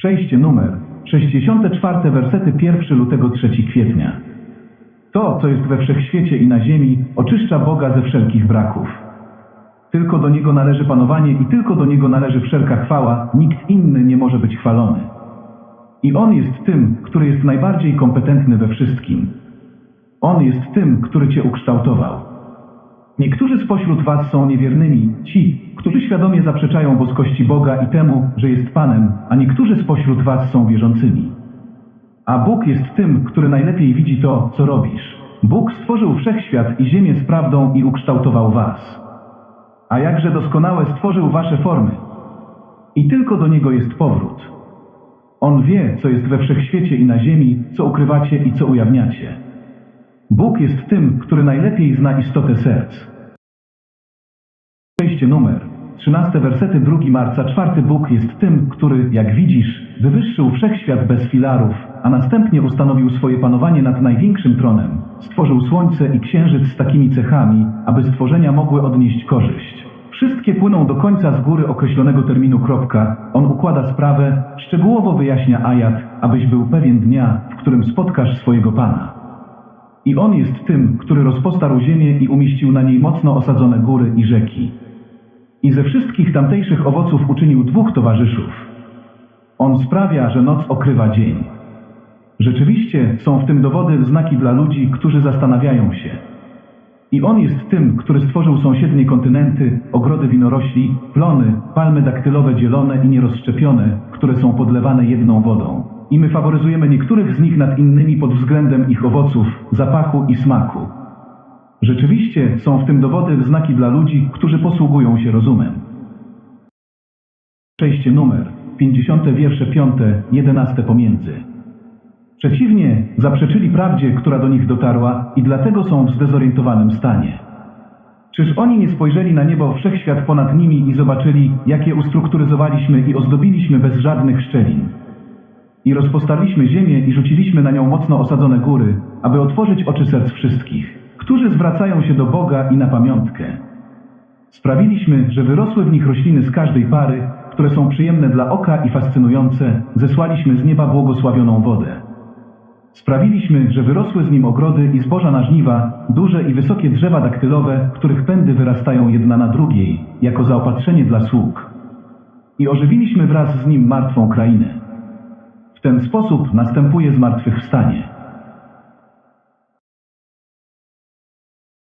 Przejście numer 64 wersety 1 lutego 3 kwietnia. To, co jest we wszechświecie i na ziemi, oczyszcza Boga ze wszelkich braków. Tylko do Niego należy panowanie i tylko do Niego należy wszelka chwała, nikt inny nie może być chwalony. I On jest tym, który jest najbardziej kompetentny we wszystkim. On jest tym, który Cię ukształtował. Niektórzy spośród Was są niewiernymi, ci, którzy świadomie zaprzeczają boskości Boga i temu, że jest Panem, a niektórzy spośród Was są wierzącymi. A Bóg jest tym, który najlepiej widzi to, co robisz. Bóg stworzył wszechświat i ziemię z prawdą i ukształtował Was. A jakże doskonałe stworzył Wasze formy. I tylko do Niego jest powrót. On wie, co jest we wszechświecie i na ziemi, co ukrywacie i co ujawniacie. Bóg jest tym, który najlepiej zna istotę serc. Przejście numer 13 wersety 2 marca 4 Bóg jest tym, który, jak widzisz, wywyższył wszechświat bez filarów, a następnie ustanowił swoje panowanie nad największym tronem. Stworzył słońce i księżyc z takimi cechami, aby stworzenia mogły odnieść korzyść. Wszystkie płyną do końca z góry określonego terminu kropka. On układa sprawę, szczegółowo wyjaśnia ajat, abyś był pewien dnia, w którym spotkasz swojego Pana. I On jest tym, który rozpostarł ziemię i umieścił na niej mocno osadzone góry i rzeki. I ze wszystkich tamtejszych owoców uczynił dwóch towarzyszów. On sprawia, że noc okrywa dzień. Rzeczywiście są w tym dowody znaki dla ludzi, którzy zastanawiają się. I On jest tym, który stworzył sąsiednie kontynenty, ogrody winorośli, plony, palmy daktylowe dzielone i nierozszczepione, które są podlewane jedną wodą. I my faworyzujemy niektórych z nich nad innymi pod względem ich owoców, zapachu i smaku. Rzeczywiście są w tym dowody znaki dla ludzi, którzy posługują się rozumem. Przejście numer 50 wiersze 5, 11 pomiędzy. Przeciwnie, zaprzeczyli prawdzie, która do nich dotarła i dlatego są w zdezorientowanym stanie. Czyż oni nie spojrzeli na niebo wszechświat ponad nimi i zobaczyli, jakie ustrukturyzowaliśmy i ozdobiliśmy bez żadnych szczelin? I rozpostarliśmy ziemię i rzuciliśmy na nią mocno osadzone góry, aby otworzyć oczy serc wszystkich, którzy zwracają się do Boga i na pamiątkę. Sprawiliśmy, że wyrosły w nich rośliny z każdej pary, które są przyjemne dla oka i fascynujące, zesłaliśmy z nieba błogosławioną wodę. Sprawiliśmy, że wyrosły z nim ogrody i zboża na żniwa, duże i wysokie drzewa daktylowe, których pędy wyrastają jedna na drugiej, jako zaopatrzenie dla sług. I ożywiliśmy wraz z nim martwą krainę. W ten sposób następuje zmartwychwstanie.